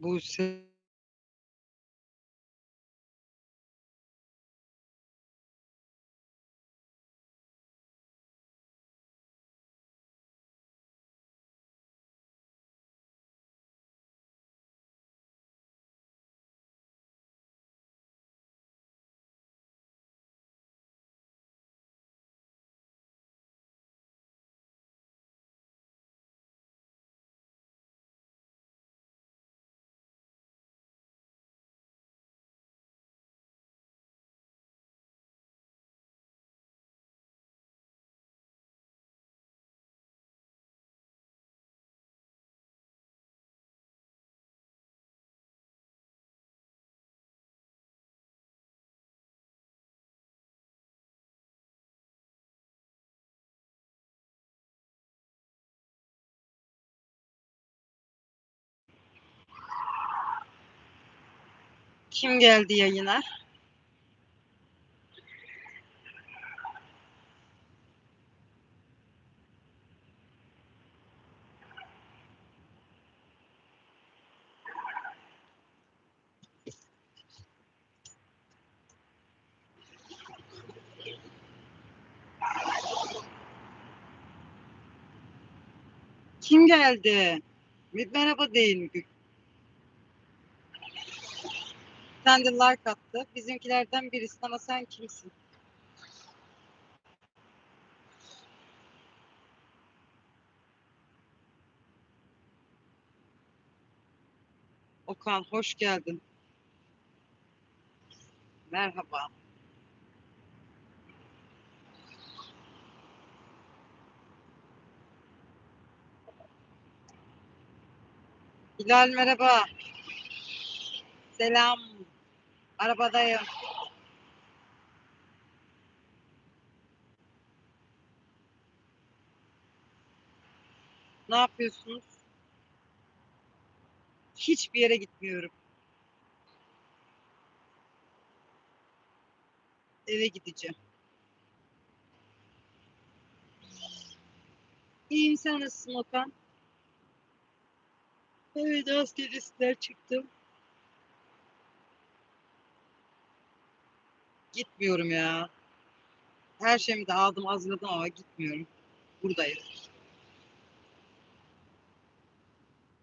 você kim geldi yayına? Kim geldi? Bir merhaba deyin. Bir tane de like attı. Bizimkilerden birisi ama sen kimsin? Okan hoş geldin. Merhaba. Hilal merhaba. Selam. Arabadayım. Ne yapıyorsunuz? Hiçbir yere gitmiyorum. Eve gideceğim. İyiyim sen nasılsın Okan? Evet askerisinden çıktım. Gitmiyorum ya. Her şeyimi de aldım hazırladım ama gitmiyorum. Buradayım.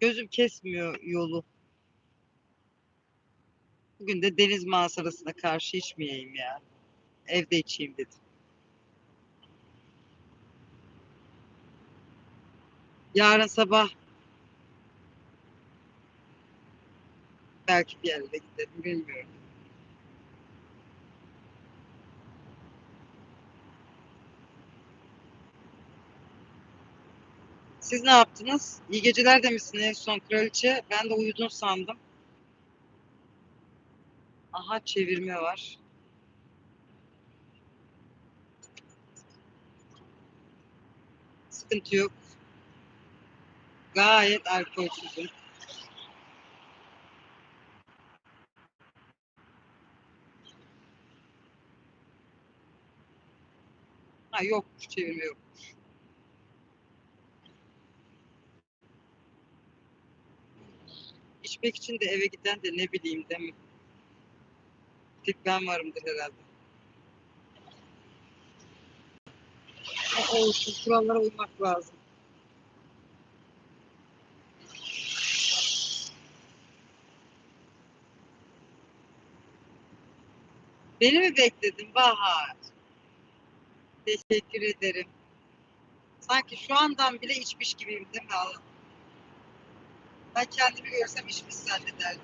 Gözüm kesmiyor yolu. Bugün de deniz manzarasına karşı içmeyeyim ya. Evde içeyim dedim. Yarın sabah belki bir yerlere giderim bilmiyorum. Siz ne yaptınız? İyi geceler demişsin en son kraliçe. Ben de uyudun sandım. Aha çevirme var. Sıkıntı yok. Gayet alkolsüzüm. Ha yok çevirme yok. İçmek için de eve giden de ne bileyim değil mi? Tek ben varımdır herhalde. Ama olsun kurallara uymak lazım. Beni mi bekledin Bahar? Teşekkür ederim. Sanki şu andan bile içmiş gibiyim değil mi? Ben kendimi görsem içmiş zannederdim.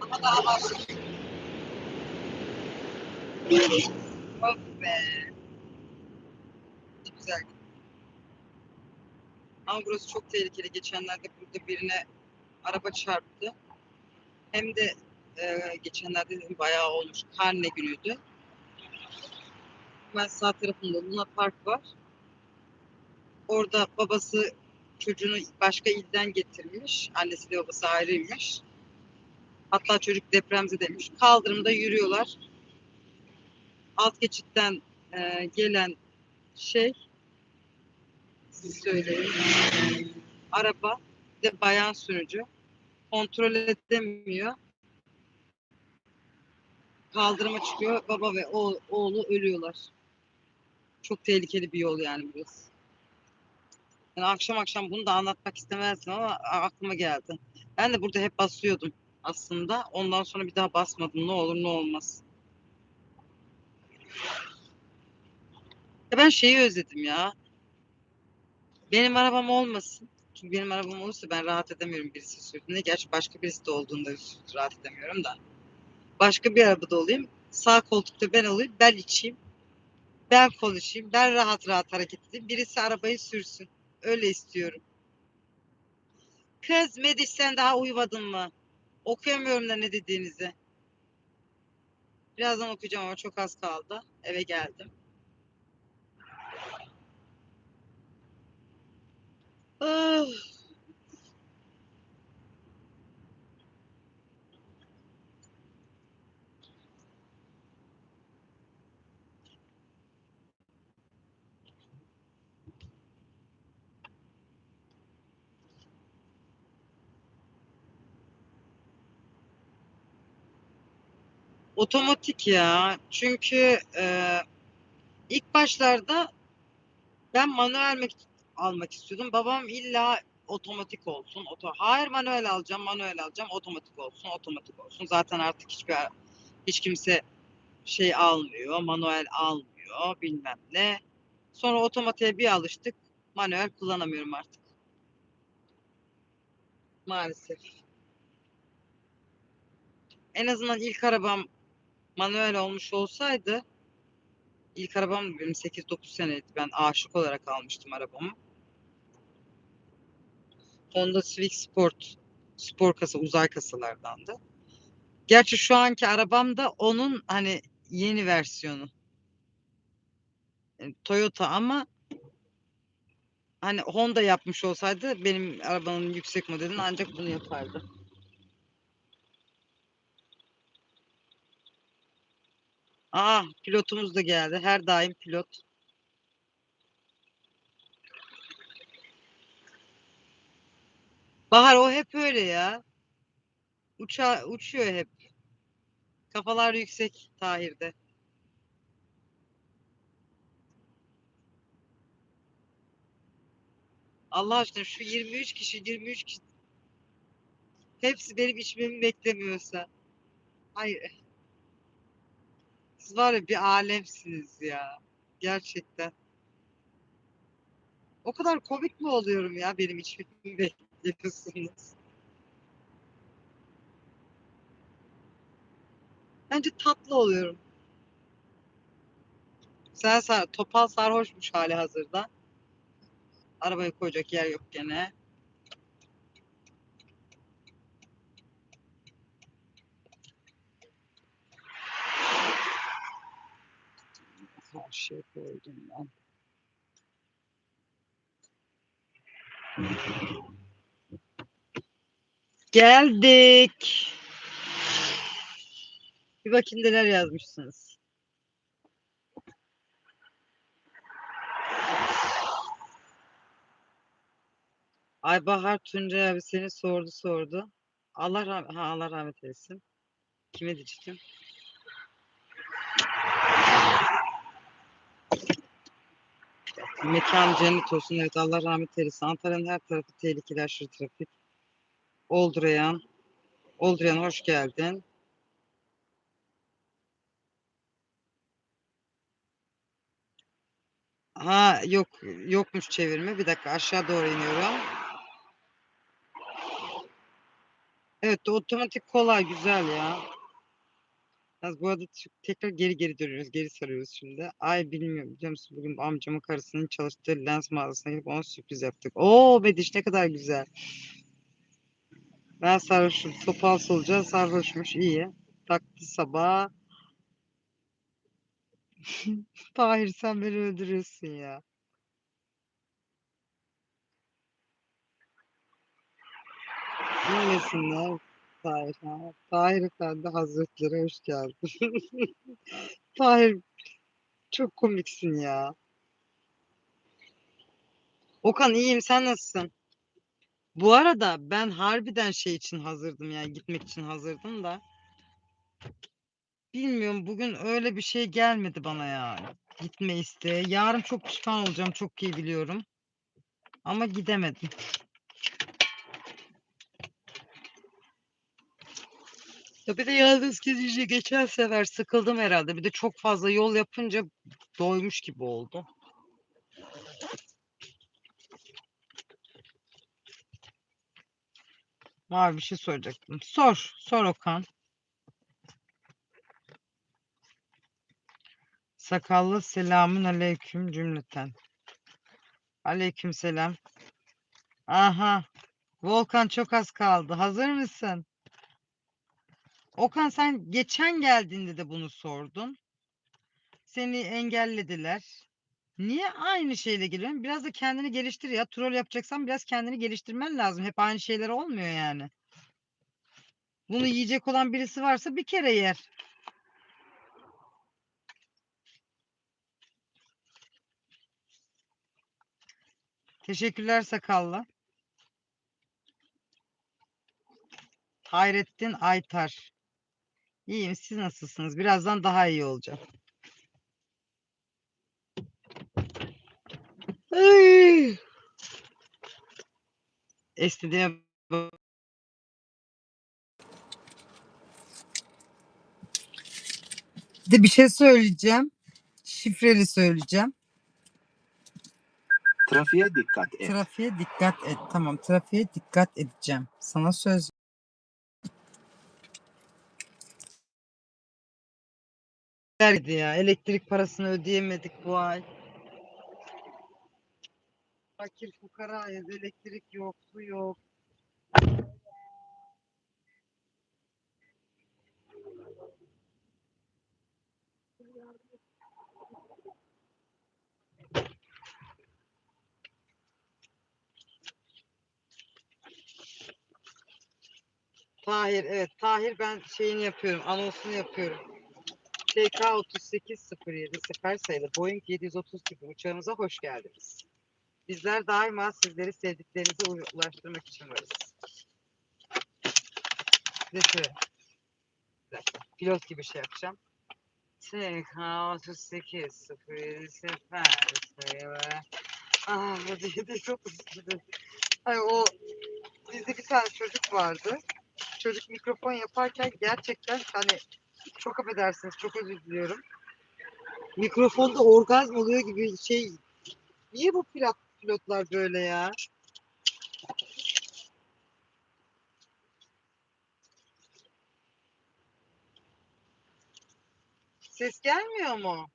Ama daha başlıyor. Of be. Ne güzel. Ama burası çok tehlikeli. Geçenlerde burada birine araba çarptı. Hem de e, geçenlerde dedim bayağı olmuş. Karne günüydü. Hemen sağ tarafında Luna Park var. Orada babası çocuğunu başka ilden getirmiş. Annesiyle babası ayrıymış. Hatta çocuk depremzedemiş. Kaldırımda yürüyorlar. Alt geçitten e, gelen şey siz söyleyin. Araba de bayan sürücü kontrol edemiyor. Kaldırıma çıkıyor. Baba ve oğlu ölüyorlar. Çok tehlikeli bir yol yani burası. Yani akşam akşam bunu da anlatmak istemezdim ama aklıma geldi. Ben de burada hep basıyordum aslında. Ondan sonra bir daha basmadım. Ne olur ne olmaz. Ben şeyi özledim ya. Benim arabam olmasın. Çünkü benim arabam olursa ben rahat edemiyorum birisi sürdüğünde. Gerçi başka birisi de olduğunda rahat edemiyorum da. Başka bir arabada olayım. Sağ koltukta ben olayım. Ben içeyim. Ben konuşayım. Ben rahat rahat hareket edeyim. Birisi arabayı sürsün. Öyle istiyorum. Kız Mediş sen daha uyumadın mı? Okuyamıyorum da ne dediğinizi. Birazdan okuyacağım ama çok az kaldı. Eve geldim. Ah. Otomatik ya. Çünkü e, ilk başlarda ben manuel almak istiyordum. Babam illa otomatik olsun. Oto Hayır manuel alacağım, manuel alacağım. Otomatik olsun, otomatik olsun. Zaten artık hiçbir hiç kimse şey almıyor, manuel almıyor, bilmem ne. Sonra otomatiğe bir alıştık. Manuel kullanamıyorum artık. Maalesef. En azından ilk arabam manuel olmuş olsaydı ilk arabam benim 8-9 seneydi. Ben aşık olarak almıştım arabamı. Honda Civic Sport spor kasa uzay kasalardandı. Gerçi şu anki arabam da onun hani yeni versiyonu. Yani Toyota ama hani Honda yapmış olsaydı benim arabanın yüksek modelini ancak bunu yapardı. Aa pilotumuz da geldi. Her daim pilot. Bahar o hep öyle ya. Uça uçuyor hep. Kafalar yüksek Tahir'de. Allah aşkına şu 23 kişi 23 kişi hepsi benim içmemi beklemiyorsa. Hayır. Siz var ya bir alemsiniz ya. Gerçekten. O kadar komik mi oluyorum ya benim içmemi bekliyorsunuz? Bence tatlı oluyorum. Sen sar topal sarhoşmuş hali hazırda. Arabayı koyacak yer yok gene. Her şey koydum ben. Geldik. Bir bakayım neler yazmışsınız. Ay Bahar Tuncay abi seni sordu sordu. Allah rahmet, ha, Allah rahmet eylesin. Kime diyeceğim? Mekan cennet olsun. Evet Allah rahmet eylesin. Antalya'nın her tarafı tehlikeli aşırı trafik. Oldrayan. Oldrayan hoş geldin. Ha yok yokmuş çevirme. Bir dakika aşağı doğru iniyorum. Evet otomatik kolay güzel ya. Yalnız bu arada tekrar geri geri dönüyoruz. Geri sarıyoruz şimdi. Ay bilmiyorum biliyor musun? Bugün amcamın karısının çalıştığı lens mağazasına gidip ona sürpriz yaptık. Oo Bediş ne kadar güzel. Ben sarhoşum. Topal solucan sarhoşmuş. iyi. Taktı sabah. Tahir sen beni öldürüyorsun ya. Gelsinler. Tahir. Tahir Efendi Hazretleri hoş geldin. Tahir çok komiksin ya. Okan iyiyim sen nasılsın? Bu arada ben harbiden şey için hazırdım yani gitmek için hazırdım da. Bilmiyorum bugün öyle bir şey gelmedi bana ya. Gitme isteği. Yarın çok pişman olacağım çok iyi biliyorum. Ama gidemedim. Ya bir de yalnız gidince geçen sefer sıkıldım herhalde. Bir de çok fazla yol yapınca doymuş gibi oldu. Var bir şey soracaktım. Sor, sor Okan. Sakallı selamün aleyküm cümleten. Aleyküm selam. Aha. Volkan çok az kaldı. Hazır mısın? Okan sen geçen geldiğinde de bunu sordun. Seni engellediler. Niye aynı şeyle geliyorsun? Biraz da kendini geliştir ya. Troll yapacaksan biraz kendini geliştirmen lazım. Hep aynı şeyler olmuyor yani. Bunu yiyecek olan birisi varsa bir kere yer. Teşekkürler sakallı. Hayrettin Aytar. İyiyim. Siz nasılsınız? Birazdan daha iyi olacağım. Ay. Estediğime de bir şey söyleyeceğim. Şifreli söyleyeceğim. Trafiğe dikkat et. Trafiğe dikkat et. Tamam, trafiğe dikkat edeceğim. Sana söz. Verdi ya. Elektrik parasını ödeyemedik bu ay. Fakir fukarayız. Elektrik yok, su yok. Tahir, evet. Tahir ben şeyini yapıyorum. Anonsunu yapıyorum. TK 3807 sefer sayılı Boeing 730 tipi uçağımıza hoş geldiniz. Bizler daima sizleri sevdiklerinize ulaştırmak için varız. Dakika, Pilot gibi şey yapacağım. TK 3807 sefer sayılı. Ah bu 730 Ay o bizde bir tane çocuk vardı. Çocuk mikrofon yaparken gerçekten hani çok affedersiniz çok özür diliyorum. Mikrofonda orgazm oluyor gibi şey. Niye bu pilot, pilotlar böyle ya? Ses gelmiyor mu?